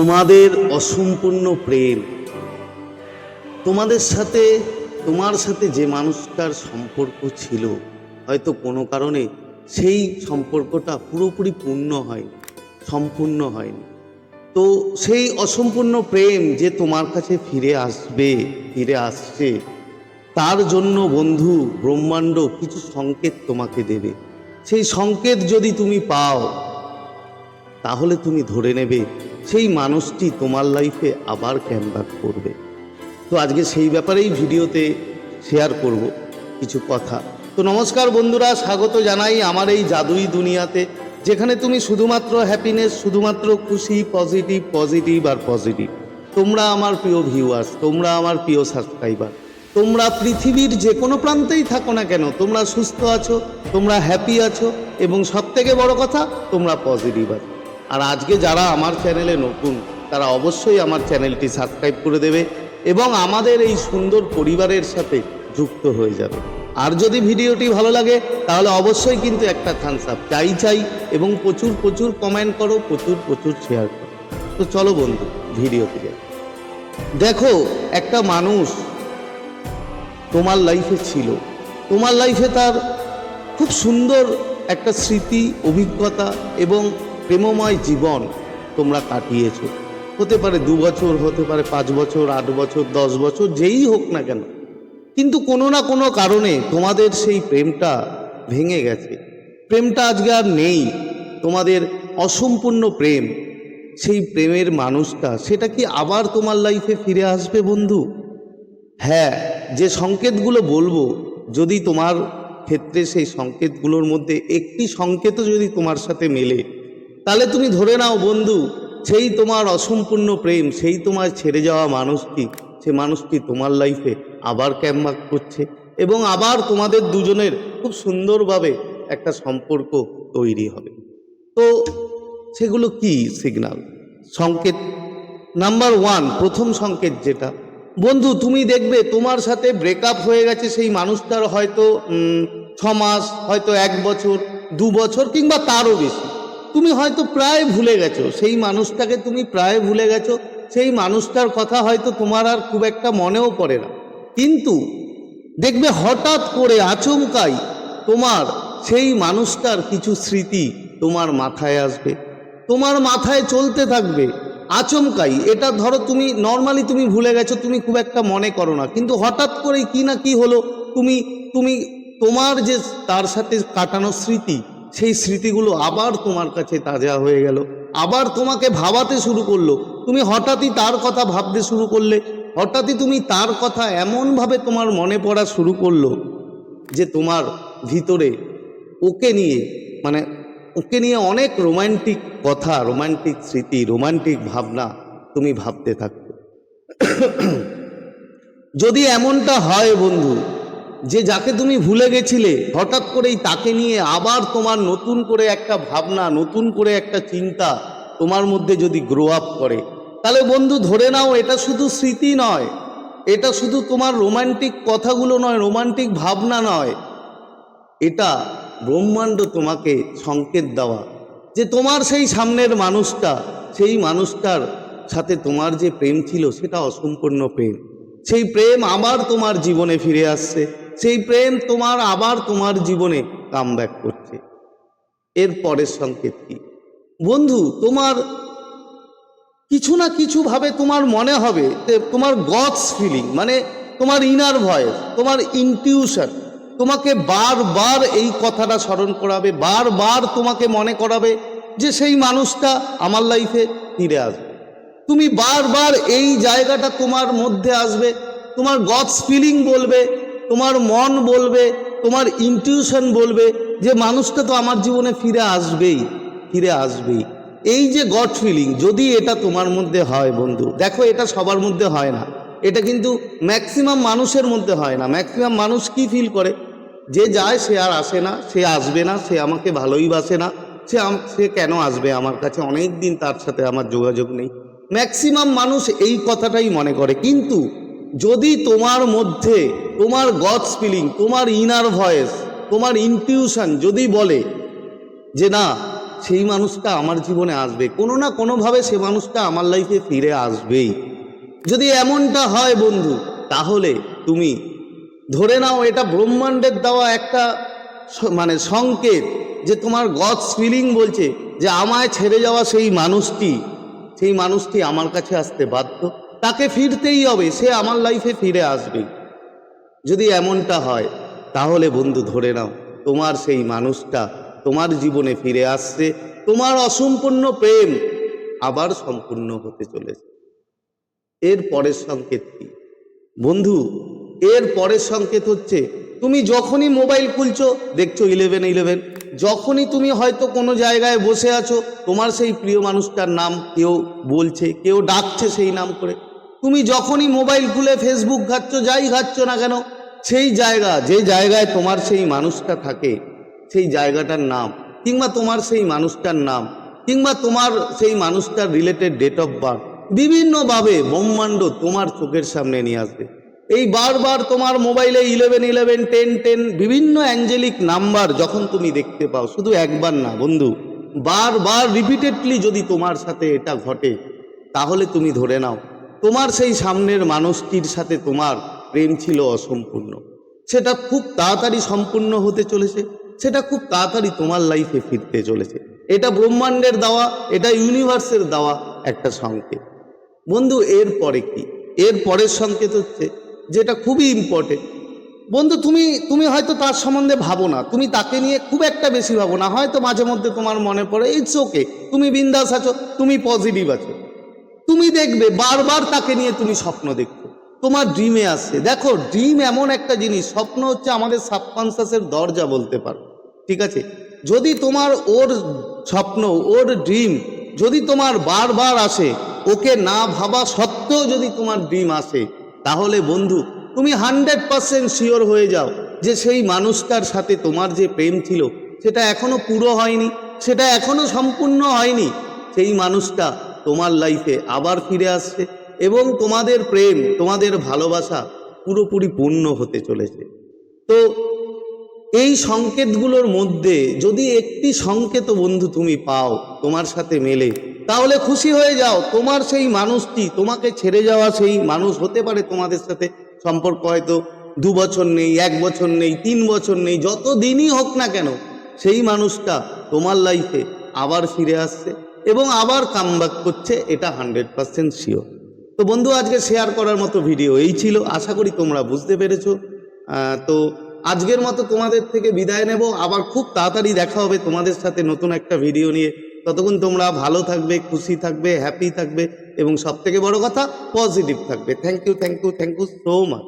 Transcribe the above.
তোমাদের অসম্পূর্ণ প্রেম। তোমাদের সাথে, তোমার সাথে যে মানুষটার সম্পর্ক ছিল, হয়তো কোনো কারণে সেই সম্পর্কটা পুরোপুরি পূর্ণ হয়নি সম্পূর্ণ হয়নি। তো সেই অসম্পূর্ণ প্রেম যে তোমার কাছে ফিরে আসবে, ফিরে আসছে, তার জন্য বন্ধু, ব্রহ্মাণ্ড কিছু সংকেত তোমাকে দেবে। সেই সংকেত যদি তুমি পাও, তাহলে তুমি ধরে নেবে সেই মানুষটি তোমার লাইফে আবার ক্যামব্যাক করবে। তো আজকে সেই ব্যাপারেই ভিডিওতে শেয়ার করব কিছু কথা। তো নমস্কার বন্ধুরা, স্বাগত জানাই আমার এই জাদুই দুনিয়াতে, যেখানে তুমি শুধুমাত্র হ্যাপিনেস শুধুমাত্র খুশি পজিটিভ পজিটিভ আর পজিটিভ তোমরা আমার প্রিয় ভিউয়ার্স তোমরা আমার প্রিয় সাবস্ক্রাইবার তোমরা পৃথিবীর যে কোনো প্রান্তেই থাকো না কেন, তোমরা সুস্থ আছো, তোমরা হ্যাপি আছো, এবং সব থেকে বড় কথা, তোমরা পজিটিভ আছো। আর আজকে যারা আমার চ্যানেলে নতুন, তারা অবশ্যই আমার চ্যানেলটি সাবস্ক্রাইব করে দেবে এবং আমাদের এই সুন্দর পরিবারের সাথে যুক্ত হয়ে যাবে। আর যদি ভিডিওটি ভালো লাগে, তাহলে অবশ্যই কিন্তু একটা থামস আপ চাই চাই এবং প্রচুর প্রচুর কমেন্ট করো, প্রচুর প্রচুর শেয়ার করো। তো চলো বন্ধু, ভিডিওতে দেখো, একটা মানুষ তোমার লাইফে ছিল। তোমার লাইফে তার খুব সুন্দর একটা স্মৃতি, অভিজ্ঞতা এবং প্রেমময় জীবন তোমরা কাটিয়েছো। হতে পারে দু বছর, হতে পারে পাঁচ বছর, আট বছর, দশ বছর, যেই হোক না কেন। কিন্তু কোনো না কোনো কারণে তোমাদের সেই প্রেমটা ভেঙে গেছে। প্রেমটা আজকে আর নেই। তোমাদের অসম্পূর্ণ প্রেম, সেই প্রেমের মানুষটা, সেটা কি আবার তোমার লাইফে ফিরে আসবে বন্ধু? হ্যাঁ যে সংকেতগুলো বলব, যদি তোমার ক্ষেত্রে সেই সংকেতগুলোর মধ্যে একটি সংকেতও যদি তোমার সাথে মেলে তাহলে তুমি ধরে নাও বন্ধু, সেই তোমার অসম্পূর্ণ প্রেম, সেই তোমার ছেড়ে যাওয়া মানুষটি, সে মানুষটি তোমার লাইফে আবার ক্যাম্বাক করছে এবং আবার তোমাদের দুজনের খুব সুন্দরভাবে একটা সম্পর্ক তৈরি হবে। তো সেগুলো কি সিগনাল সংকেত নাম্বার ওয়ান প্রথম সংকেত যেটা, বন্ধু তুমি দেখবে তোমার সাথে ব্রেকআপ হয়ে গেছে সেই মানুষটার হয়তো ছ মাস, হয়তো এক বছর, দু বছর কিংবা তারও বেশি। তুমি হয়তো প্রায় ভুলে গেছো, সেই মানুষটাকে তুমি প্রায় ভুলে গেছো, সেই মানুষটার কথা হয়তো তোমার আর খুব একটা মনেও পড়ে না। কিন্তু দেখবে হঠাৎ করে আচমকাই তোমার সেই মানুষটার কিছু স্মৃতি তোমার মাথায় আসবে, তোমার মাথায় চলতে থাকবে আচমকাই। এটা ধরো তুমি নর্মালি তুমি ভুলে গেছো, তুমি খুব একটা মনে করো না, কিন্তু হঠাৎ করেই কি না কি হলো, তুমি তুমি তোমার যে তার সাথে কাটানো স্মৃতি সেই স্মৃতিগুলো আবার তোমার কাছে তাজা হয়ে গেল। আবার তোমাকে ভাবাতে শুরু করল। তুমি হঠাৎই তার কথা ভাবতে শুরু করলে। হঠাৎই তুমি তার কথা এমনভাবে তোমার মনে পড়া শুরু করল যে তোমার ভিতরে ওকে নিয়ে মানে ওকে নিয়ে অনেক রোমান্টিক কথা, রোমান্টিক স্মৃতি, রোমান্টিক ভাবনা তুমি ভাবতে থাকবে যদি এমনটা হয় বন্ধু যে যাকে তুমি ভুলে গেছিলে, হঠাৎ করেই তাকে নিয়ে আবার তোমার নতুন করে একটা ভাবনা, নতুন করে একটা চিন্তা তোমার মধ্যে যদি গ্রো আপ করে। তাহলে বন্ধু, ধরে নাও এটা শুধু স্মৃতি নয়, এটা শুধু তোমার রোমান্টিক কথাগুলো নয় রোমান্টিক ভাবনা নয়। এটা ব্রহ্মাণ্ড তোমাকে সংকেত দেওয়া যে তোমার সেই সামনের মানুষটা, সেই মানুষটার সাথে তোমার যে প্রেম ছিল, সেটা অসম্পূর্ণ প্রেম। সেই প্রেম আবার তোমার জীবনে ফিরে আসছে। সেই প্রেম তোমার আবার তোমার জীবনে কাম করছে। এর পরের সংকেত কি? বন্ধু, তোমার কিছু না কিছু ভাবে তোমার মনে হবে তোমার গডস ফিলিং মানে তোমার ইনার ভয়েস তোমার ইনটিউশন তোমাকে বারবার এই কথাটা স্মরণ করাবে, বারবার তোমাকে মনে করাবে যে সেই মানুষটা আমার লাইফে ফিরে আসবে। তুমি বারবার এই জায়গাটা তোমার মধ্যে আসবে, তোমার গডস ফিলিং বলবে তোমার মন বলবে, তোমার ইনটিউশন বলবে যে মানুষটা তো আমার জীবনে ফিরে আসবেই ফিরে আসবেই। এই যে গড ফিলিং যদি এটা তোমার মধ্যে হয় বন্ধু, দেখো এটা সবার মধ্যে হয় না। এটা কিন্তু ম্যাক্সিমাম মানুষের মধ্যে হয় না। ম্যাক্সিমাম মানুষ কি ফিল করে? যে যায়, সে আর আসে না, সে আসবে না, সে আমাকে ভালোই বাসে না, সে সে কেন আসবে আমার কাছে? অনেক দিন তার সাথে আমার যোগাযোগ নেই। ম্যাক্সিমাম মানুষ এই কথাটাই মনে করে। কিন্তু যদি তোমার মধ্যে তোমার গডস ফিলিং, তোমার ইনার ভয়েস তোমার ইনটিউশন যদি বলে যে না, সেই মানুষটা আমার জীবনে আসবে, কোনো না কোনোভাবে সে মানুষটা আমার লাইফে ফিরে আসবেই। যদি এমনটা হয় বন্ধু, তাহলে তুমি ধরে নাও এটা ব্রহ্মাণ্ডের দেওয়া একটা মানে সংকেত যে তোমার গডস ফিলিং বলছে যে আমায় ছেড়ে যাওয়া সেই মানুষটি সেই মানুষটি আমার কাছে আসতে বাধ্য। তাকে ফিরতেই হবে, সে আমার লাইফে ফিরে আসবে। যদি এমনটা হয়, তাহলে বন্ধু ধরে নাও, তোমার সেই মানুষটা তোমার জীবনে ফিরে আসছে, তোমার অসম্পূর্ণ প্রেম আবার সম্পূর্ণ হতে চলেছে। এর পরের সংকেত কি? বন্ধু, এর পরের সংকেত হচ্ছে, তুমি যখনই মোবাইল খুলছো, দেখছ ইলেভেন ইলেভেন যখনই তুমি হয়তো কোনো জায়গায় বসে আছো, তোমার সেই প্রিয় মানুষটার নাম কেউ বলছে, কেউ ডাকছে সেই নাম করে। তুমি যখনই মোবাইল খুলে ফেসবুক ঘাটছো, যাই ঘাটছো না কেন, সেই জায়গা, যে জায়গায় তোমার সেই মানুষটা থাকে, সেই জায়গাটার নাম, কিংবা তোমার সেই মানুষটার নাম, কিংবা তোমার সেই মানুষটার রিলেটেড ডেট অফ বার্থ বিভিন্নভাবে ব্রহ্মাণ্ড তোমার চোখের সামনে নিয়ে আসবে। এই বারবার তোমার মোবাইলে ইলেভেন ইলেভেন টেন টেন বিভিন্ন অ্যাঞ্জেলিক নাম্বার যখন তুমি দেখতে পাও, শুধু একবার না বন্ধু, বারবার রিপিটেডলি যদি তোমার সাথে এটা ঘটে, তাহলে তুমি ধরে নাও তোমার সেই সামনের মানুষটির সাথে তোমার প্রেম ছিল অসম্পূর্ণ। সেটা খুব তাড়াতাড়ি সম্পূর্ণ হতে চলেছে, সেটা খুব তাড়াতাড়ি তোমার লাইফে ফিরতে চলেছে। এটা ব্রহ্মাণ্ডের দেওয়া, এটা ইউনিভার্সের দেওয়া একটা সংকেত। বন্ধু, এর পরে কি? এর পরের সংকেত হচ্ছে যেটা খুবই ইম্পর্টেন্ট বন্ধু, তুমি তুমি হয়তো তার সম্বন্ধে ভাবো না, তুমি তাকে নিয়ে খুব একটা বেশি ভাবো না। হয়তো মাঝে মধ্যে তোমার মনে পড়ে ইটস ওকে তুমি বিন্দাস আছো, তুমি পজিটিভ আছো। তুমি দেখবে বারবার তাকে নিয়ে তুমি স্বপ্ন দেখছ তোমার ড্রিমে আসছে দেখো ড্রিম এমন একটা জিনিস, স্বপ্ন হচ্ছে আমাদের সাবকনসিয়াসের দরজা বলতে পারো। ঠিক আছে? যদি তোমার ওর স্বপ্ন, ওর ড্রিম যদি তোমার বারবার আসে, ওকে না ভাবা সত্ত্বেও যদি তোমার ড্রিম আসে, তাহলে বন্ধু, তুমি হান্ড্রেড পারসেন্ট শিওর হয়ে যাও যে সেই মানুষটার সাথে তোমার যে প্রেম ছিল, সেটা এখনও পুরো হয়নি, সেটা এখনও সম্পূর্ণ হয়নি। সেই মানুষটা তোমার লাইফে আবার ফিরে আসছে এবং তোমাদের প্রেম, তোমাদের ভালোবাসা পুরোপুরি পূর্ণ হতে চলেছে। তো এই সংকেতগুলোর মধ্যে যদি একটি সংকেত বন্ধু তুমি পাও, তোমার সাথে মেলে, তাহলে খুশি হয়ে যাও। তোমার সেই মানুষটি, তোমাকে ছেড়ে যাওয়া সেই মানুষ হতে পারে তোমাদের সাথে সম্পর্ক হয়তো দু বছর নেই, এক বছর নেই, তিন বছর নেই, যত দিনই হোক না কেন, সেই মানুষটা তোমার লাইফে আবার ফিরে আসছে। এবং আবার কামব্যাক করছে, এটা হান্ড্রেড পার্সেন্ট শিওর তো বন্ধু, আজকে শেয়ার করার মতো ভিডিও এই ছিল। আশা করি তোমরা বুঝতে পেরেছ। তো আজকের মতো তোমাদের থেকে বিদায় নেব। আবার খুব তাড়াতাড়ি দেখা হবে তোমাদের সাথে নতুন একটা ভিডিও নিয়ে। ততক্ষণ তোমরা ভালো থাকবে, খুশি থাকবে হ্যাপি থাকবে এবং সব থেকে বড় কথা পজিটিভ থাকবে। Thank you thank you thank you so much